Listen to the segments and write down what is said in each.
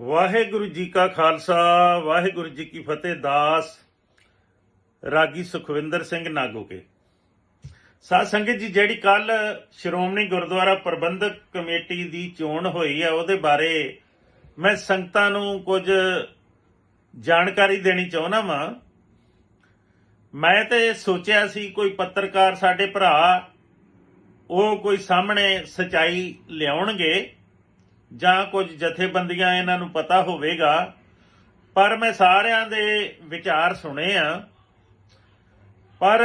ਵਾਹਿਗੁਰੂ ਜੀ ਕਾ ਖਾਲਸਾ, ਵਾਹਿਗੁਰੂ ਜੀ ਕੀ ਫਤਿਹ, ਦਾਸ ਰਾਗੀ ਸੁਖਵਿੰਦਰ ਸਿੰਘ ਨਾਗੋਕੇ। ਸਾਧ ਸੰਗਤ ਜੀ, ਜਿਹੜੀ ਕੱਲ ਸ਼੍ਰੋਮਣੀ ਗੁਰਦੁਆਰਾ ਪ੍ਰਬੰਧਕ ਕਮੇਟੀ ਦੀ ਚੋਣ ਹੋਈ ਹੈ, ਉਹਦੇ ਬਾਰੇ ਮੈਂ ਸੰਗਤਾਂ ਨੂੰ ਕੁਝ ਜਾਣਕਾਰੀ ਦੇਣੀ ਚਾਹੁੰਦਾ ਵਾਂ। ਮੈਂ ਤੇ ਸੋਚਿਆ ਸੀ, ਕੋਈ ਪੱਤਰਕਾਰ ਸਾਡੇ ਭਰਾ, ਉਹ ਕੋਈ ਸਾਹਮਣੇ ਸਚਾਈ ਲਿਆਉਣਗੇ। ਜਾਂ ਕੁਝ ਜਥੇਬੰਦੀਆਂ ਇਹਨਾਂ ਨੂੰ ਪਤਾ ਹੋਵੇਗਾ, ਪਰ ਮੈਂ ਸਾਰਿਆਂ ਦੇ ਵਿਚਾਰ ਸੁਣੇ ਆ। ਪਰ,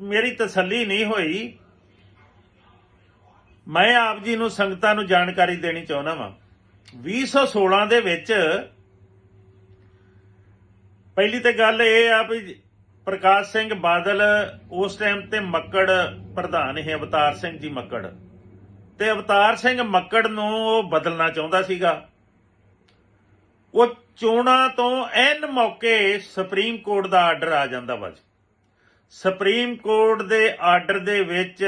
ਮੇਰੀ ਤਸੱਲੀ ਨਹੀਂ ਹੋਈ। ਮੈਂ ਆਪ ਜੀ ਨੂੰ ਸੰਗਤਾਂ ਨੂੰ ਜਾਣਕਾਰੀ ਦੇਣੀ ਚਾਹੁੰਦਾ ਵਾਂ। 2016 ਦੇ ਵਿੱਚ ਪਹਿਲੀ ਤੇ ਗੱਲ ਇਹ ਆ ਵੀ ਪ੍ਰਕਾਸ਼ ਸਿੰਘ ਬਾਦਲ ਉਸ ਟਾਈਮ ਤੇ ਮੱਕੜ ਪ੍ਰਧਾਨ ਹੈ ਅਵਤਾਰ ਸਿੰਘ ਜੀ ਮੱਕੜ। ਤੇ ਅਵਤਾਰ ਸਿੰਘ ਮੱਕੜ ਨੂੰ ਉਹ ਬਦਲਣਾ ਚਾਹੁੰਦਾ ਸੀਗਾ ਉਹ ਚੋਣਾਂ ਤੋਂ ਐਨ ਮੌਕੇ ਸੁਪਰੀਮ ਕੋਰਟ ਦਾ ਆਰਡਰ ਆ ਜਾਂਦਾ ਵਾ ਜੀ। ਸੁਪਰੀਮ ਕੋਰਟ ਦੇ ਆਰਡਰ ਦੇ ਵਿੱਚ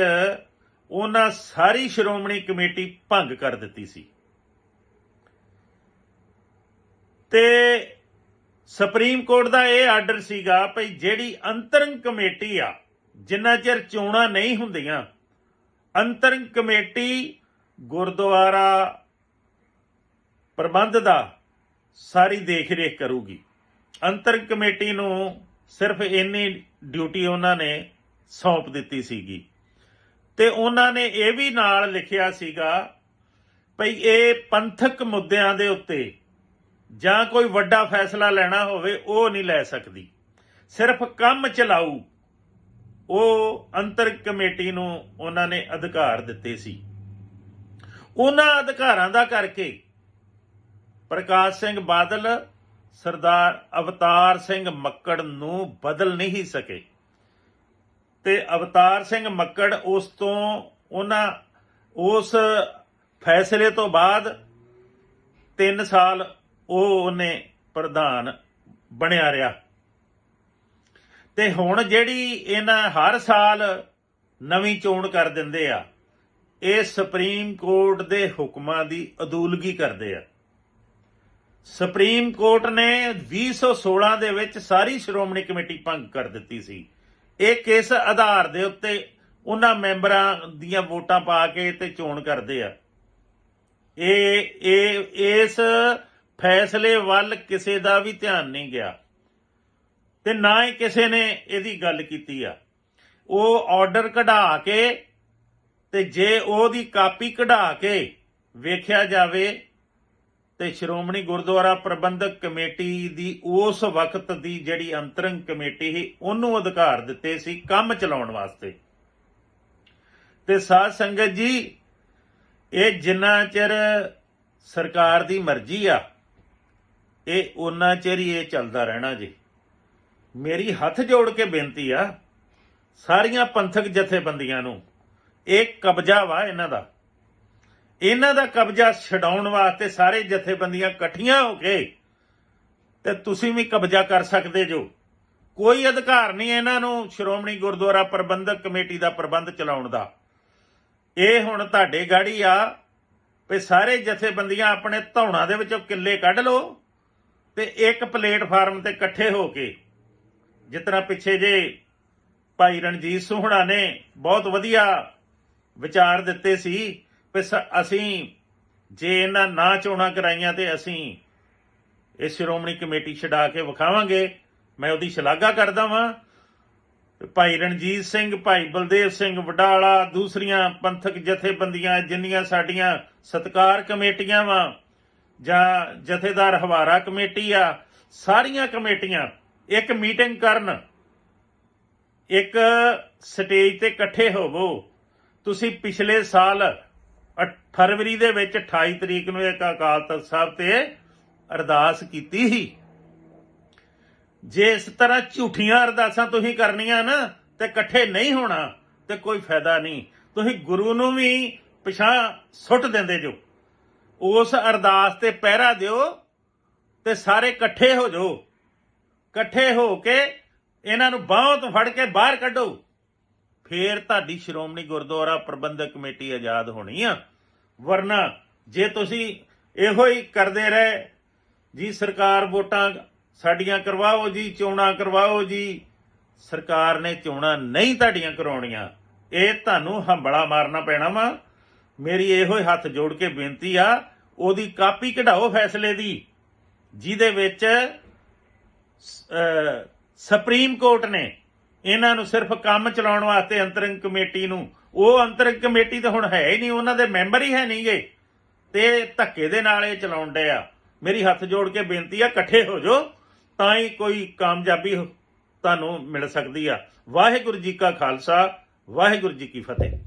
ਉਹਨਾਂ ਸਾਰੀ ਸ਼੍ਰੋਮਣੀ ਕਮੇਟੀ ਭੰਗ ਕਰ ਦਿੱਤੀ ਸੀ ਤੇ ਸੁਪਰੀਮ ਕੋਰਟ ਦਾ ਇਹ ਆਰਡਰ ਸੀਗਾ ਭਈ ਜਿਹੜੀ ਅੰਤਰੰਗ ਕਮੇਟੀ ਆ, ਜਿੰਨਾ ਚਿਰ ਚੋਣਾਂ ਨਹੀਂ ਹੁੰਦੀਆਂ ਅੰਤਰੰਗ ਕਮੇਟੀ ਗੁਰਦੁਆਰਾ ਪ੍ਰਬੰਧ ਦਾ ਸਾਰੀ ਦੇਖ-ਰੇਖ ਕਰੂਗੀ। ਅੰਤਰੰਗ ਕਮੇਟੀ ਨੂੰ ਸਿਰਫ ਇੰਨੀ ਡਿਊਟੀ ਉਹਨਾਂ ਨੇ ਸੌਂਪ ਦਿੱਤੀ ਸੀਗੀ। ਤੇ ਉਹਨਾਂ ਨੇ ਇਹ ਵੀ ਨਾਲ ਲਿਖਿਆ ਸੀਗਾ ਭਈ ਇਹ ਪੰਥਕ ਮੁੱਦਿਆਂ ਦੇ ਉੱਤੇ ਜਾਂ ਕੋਈ ਵੱਡਾ ਫੈਸਲਾ ਲੈਣਾ ਹੋਵੇ, ਉਹ ਨਹੀਂ ਲੈ ਸਕਦੀ। ਸਿਰਫ ਕੰਮ ਚਲਾਊ ਉਹ ਅੰਤਰ ਕਮੇਟੀ ਨੂੰ ਉਹਨਾਂ ਨੇ ਅਧਿਕਾਰ ਦਿੱਤੇ ਸੀ। ਉਹਨਾਂ ਅਧਿਕਾਰਾਂ ਦਾ ਕਰਕੇ ਪ੍ਰਕਾਸ਼ ਸਿੰਘ ਬਾਦਲ, ਸਰਦਾਰ ਅਵਤਾਰ ਸਿੰਘ ਮੱਕੜ ਨੂੰ ਬਦਲ ਨਹੀਂ ਸਕੇ। ਤੇ ਅਵਤਾਰ ਸਿੰਘ ਮੱਕੜ ਉਸ ਤੋਂ ਉਹਨਾਂ, ਉਸ ਫੈਸਲੇ ਤੋਂ ਬਾਅਦ 3 ਸਾਲ ਉਹ ਉਹਨੇ ਪ੍ਰਧਾਨ ਬਣਿਆ ਰਿਹਾ। ਤੇ ਹੁਣ ਜਿਹੜੀ ਇਹਨਾਂ ਹਰ ਸਾਲ ਨਵੀਂ ਚੋਣ ਕਰ ਦਿੰਦੇ ਆ, ਇਹ ਸੁਪਰੀਮ ਕੋਰਟ ਦੇ ਹੁਕਮਾਂ ਦੀ ਅਦੂਲਗੀ ਕਰਦੇ ਆ। ਸੁਪਰੀਮ ਕੋਰਟ ਨੇ 2016 ਦੇ ਵਿੱਚ ਸਾਰੀ ਸ਼੍ਰੋਮਣੀ ਕਮੇਟੀ ਭੰਗ ਕਰ ਦਿੱਤੀ ਸੀ। ਇਹ ਕਿਸ ਆਧਾਰ ਦੇ ਉੱਤੇ ਉਹਨਾਂ ਮੈਂਬਰਾਂ ਦੀਆਂ ਵੋਟਾਂ ਪਾ ਕੇ ਤੇ ਚੋਣ ਕਰਦੇ ਆ? ਇਹ ਇਹ, ਇਸ ਫੈਸਲੇ ਵੱਲ ਕਿਸੇ ਦਾ ਵੀ ਧਿਆਨ ਨਹੀਂ ਗਿਆ। ਤੇ ਨਾ ਹੀ ਕਿਸੇ ਨੇ ਇਹਦੀ ਗੱਲ ਕੀਤੀ ਆ। ਉਹ ਆਰਡਰ ਕਢਾ ਕੇ ਤੇ ਜੇ ਉਹਦੀ ਕਾਪੀ ਕਢਾ ਕੇ ਵੇਖਿਆ ਜਾਵੇ ਤੇ ਸ਼੍ਰੋਮਣੀ ਗੁਰਦੁਆਰਾ ਪ੍ਰਬੰਧਕ ਕਮੇਟੀ ਦੀ ਉਸ ਵਕਤ ਦੀ ਜਿਹੜੀ ਅੰਤਰੰਗ ਕਮੇਟੀ ਸੀ, ਉਹਨੂੰ ਅਧਿਕਾਰ ਦਿੱਤੇ ਸੀ ਕੰਮ ਚਲਾਉਣ ਵਾਸਤੇ। ਤੇ ਸਾਧ ਸੰਗਤ ਜੀ, ਇਹ ਜਿੰਨਾ ਚਿਰ ਸਰਕਾਰ ਦੀ ਮਰਜ਼ੀ ਆ, ਇਹ ਉਹਨਾਂ ਚਿਰ ਹੀ ਇਹ ਚੱਲਦਾ ਰਹਿਣਾ ਜੀ। ਮੇਰੀ ਹੱਥ ਜੋੜ ਕੇ ਬੇਨਤੀ ਆ, ਸਾਰੀਆਂ ਪੰਥਕ ਜਥੇਬੰਦੀਆਂ ਨੂੰ, ਇਹ ਕਬਜ਼ਾ ਵਾ ਇਹਨਾਂ ਦਾ। ਇਹਨਾਂ ਦਾ ਕਬਜ਼ਾ ਛਡਾਉਣ ਵਾਸਤੇ ਸਾਰੇ ਜਥੇਬੰਦੀਆਂ ਇਕੱਠੀਆਂ ਹੋ ਕੇ ਤੇ ਤੁਸੀਂ ਵੀ ਕਬਜ਼ਾ ਕਰ ਸਕਦੇ ਜੋ। ਕੋਈ ਅਧਿਕਾਰ ਨਹੀਂ ਇਹਨਾਂ ਨੂੰ ਸ਼੍ਰੋਮਣੀ ਗੁਰਦੁਆਰਾ ਪ੍ਰਬੰਧਕ ਕਮੇਟੀ ਦਾ ਪ੍ਰਬੰਧ ਚਲਾਉਣ ਦਾ। ਇਹ ਹੁਣ ਤੁਹਾਡੇ ਗਾੜੀ ਆ ਵੀ ਸਾਰੇ ਜਥੇਬੰਦੀਆਂ ਆਪਣੇ ਧੌਣਾ ਦੇ ਵਿੱਚੋਂ ਕਿੱਲੇ ਕੱਢ ਲਓ ਤੇ ਇੱਕ ਪਲੇਟਫਾਰਮ ਤੇ ਇਕੱਠੇ ਹੋ ਕੇ ਜਿਸ ਤਰ੍ਹਾਂ ਪਿੱਛੇ ਜੇ ਭਾਈ ਰਣਜੀਤ ਸੁਹਣਾ ਨੇ ਬਹੁਤ ਵਧੀਆ ਵਿਚਾਰ ਦਿੱਤੇ ਸੀ ਵੀ ਸ- ਅਸੀਂ ਜੇ ਇਹਨਾਂ ਨਾ ਚੋਣਾਂ ਕਰਾਈਆਂ ਤੇ ਅਸੀਂ ਇਹ ਸ਼੍ਰੋਮਣੀ ਕਮੇਟੀ ਛਡਾ ਕੇ ਵਿਖਾਵਾਂਗੇ, ਮੈਂ ਉਹਦੀ ਸ਼ਲਾਘਾ ਕਰਦਾ ਵਾਂ। ਭਾਈ ਰਣਜੀਤ ਸਿੰਘ, ਭਾਈ ਬਲਦੇਵ ਸਿੰਘ ਵਡਾਲਾ, ਦੂਸਰੀਆਂ ਪੰਥਕ ਜਥੇਬੰਦੀਆਂ, ਜਿੰਨੀਆਂ ਸਾਡੀਆਂ ਸਤਕਾਰ ਕਮੇਟੀਆਂ ਵਾ ਜਾਂ ਜਥੇਦਾਰ ਹਵਾਰਾ ਕਮੇਟੀ ਆ, ਸਾਰੀਆਂ ਕਮੇਟੀਆਂ ਇੱਕ ਮੀਟਿੰਗ ਕਰਨ, ਇੱਕ ਸਟੇਜ ਤੇ ਇਕੱਠੇ ਹੋਵੋ। ਤੁਸੀਂ ਪਿਛਲੇ ਸਾਲ ਅਠ- ਫਰਵਰੀ ਦੇ ਵਿੱਚ 28 ਤਰੀਕ ਨੂੰ ਇੱਕ ਅਕਾਲ ਤਖਤ ਸਾਹਿਬ ਤੇ ਅਰਦਾਸ ਕੀਤੀ ਸੀ। ਜੇ ਇਸ ਤਰ੍ਹਾਂ ਝੂਠੀਆਂ ਅਰਦਾਸਾਂ ਤੁਸੀਂ ਕਰਨੀਆਂ ਨਾ, ਤੇ ਇਕੱਠੇ ਨਹੀਂ ਹੋਣਾ, ਤੇ ਕੋਈ ਫਾਇਦਾ ਨਹੀਂ। ਤੁਸੀਂ ਗੁਰੂ ਨੂੰ ਵੀ ਪਿਛਾਂ ਸੁੱਟ ਦਿੰਦੇ ਜੋ। ਉਸ ਅਰਦਾਸ ਤੇ ਪਹਿਰਾ ਦਿਓ, ਤੇ ਸਾਰੇ ਇਕੱਠੇ ਹੋ ਜਾਓ ਇਕੱਠੇ ਹੋ ਕੇ ਇਹਨਾਂ ਨੂੰ ਬਾਹਾਂ ਤੋਂ ਫੜ ਕੇ ਬਾਹਰ ਕੱਢੋ। ਫੇਰ ਤੁਹਾਡੀ ਸ਼੍ਰੋਮਣੀ ਗੁਰਦੁਆਰਾ ਪ੍ਰਬੰਧਕ ਕਮੇਟੀ ਆਜ਼ਾਦ ਹੋਣੀ ਆ। ਵਰਨਾ ਜੇ ਤੁਸੀਂ ਇਹੋ ਹੀ ਕਰਦੇ ਰਹੇ, ਜੀ ਸਰਕਾਰ ਵੋਟਾਂ ਸਾਡੀਆਂ ਕਰਵਾਓ ਜੀ, ਚੋਣਾਂ ਕਰਵਾਓ ਜੀ, ਸਰਕਾਰ ਨੇ ਚੋਣਾਂ ਨਹੀਂ ਤੁਹਾਡੀਆਂ ਕਰਾਉਣੀਆਂ, ਇਹ ਤੁਹਾਨੂੰ ਹੰਬੜਾ ਮਾਰਨਾ ਪੈਣਾ ਵਾ। ਮੇਰੀ ਇਹੋ ਹੀ ਹੱਥ ਜੋੜ ਕੇ ਬੇਨਤੀ ਆ, ਉਹਦੀ ਕਾਪੀ ਕਢਾਓ ਫੈਸਲੇ ਦੀ, ਜਿਹਦੇ ਵਿੱਚ ਸੁਪਰੀਮ ਕੋਰਟ ਨੇ ਇਹਨਾਂ ਨੂੰ ਸਿਰਫ ਕੰਮ ਚਲਾਉਣ ਵਾਸਤੇ ਅੰਤਰਿੰਗ ਕਮੇਟੀ ਨੂੰ, ਉਹ ਅੰਤਰਿੰਗ ਕਮੇਟੀ ਤਾਂ ਹੁਣ ਹੈ ਹੀ ਨਹੀਂ, ਉਹਨਾਂ ਦੇ ਮੈਂਬਰ ਹੀ ਹੈ ਨਹੀਂਗੇ ਤੇ ਧੱਕੇ ਦੇ ਨਾਲ ਇਹ ਚਲਾਉਣ ਡਏ ਆ। ਮੇਰੀ ਹੱਥ ਜੋੜ ਕੇ ਬੇਨਤੀ ਆ, ਇਕੱਠੇ ਹੋ ਜਾਓ, ਤਾਂ ਹੀ ਕੋਈ ਕਾਮਯਾਬੀ ਤੁਹਾਨੂੰ ਮਿਲ ਸਕਦੀ ਆ। ਵਾਹਿਗੁਰੂ ਜੀ ਕਾ ਖਾਲਸਾ, ਵਾਹਿਗੁਰੂ ਜੀ ਕੀ ਫਤਿਹ।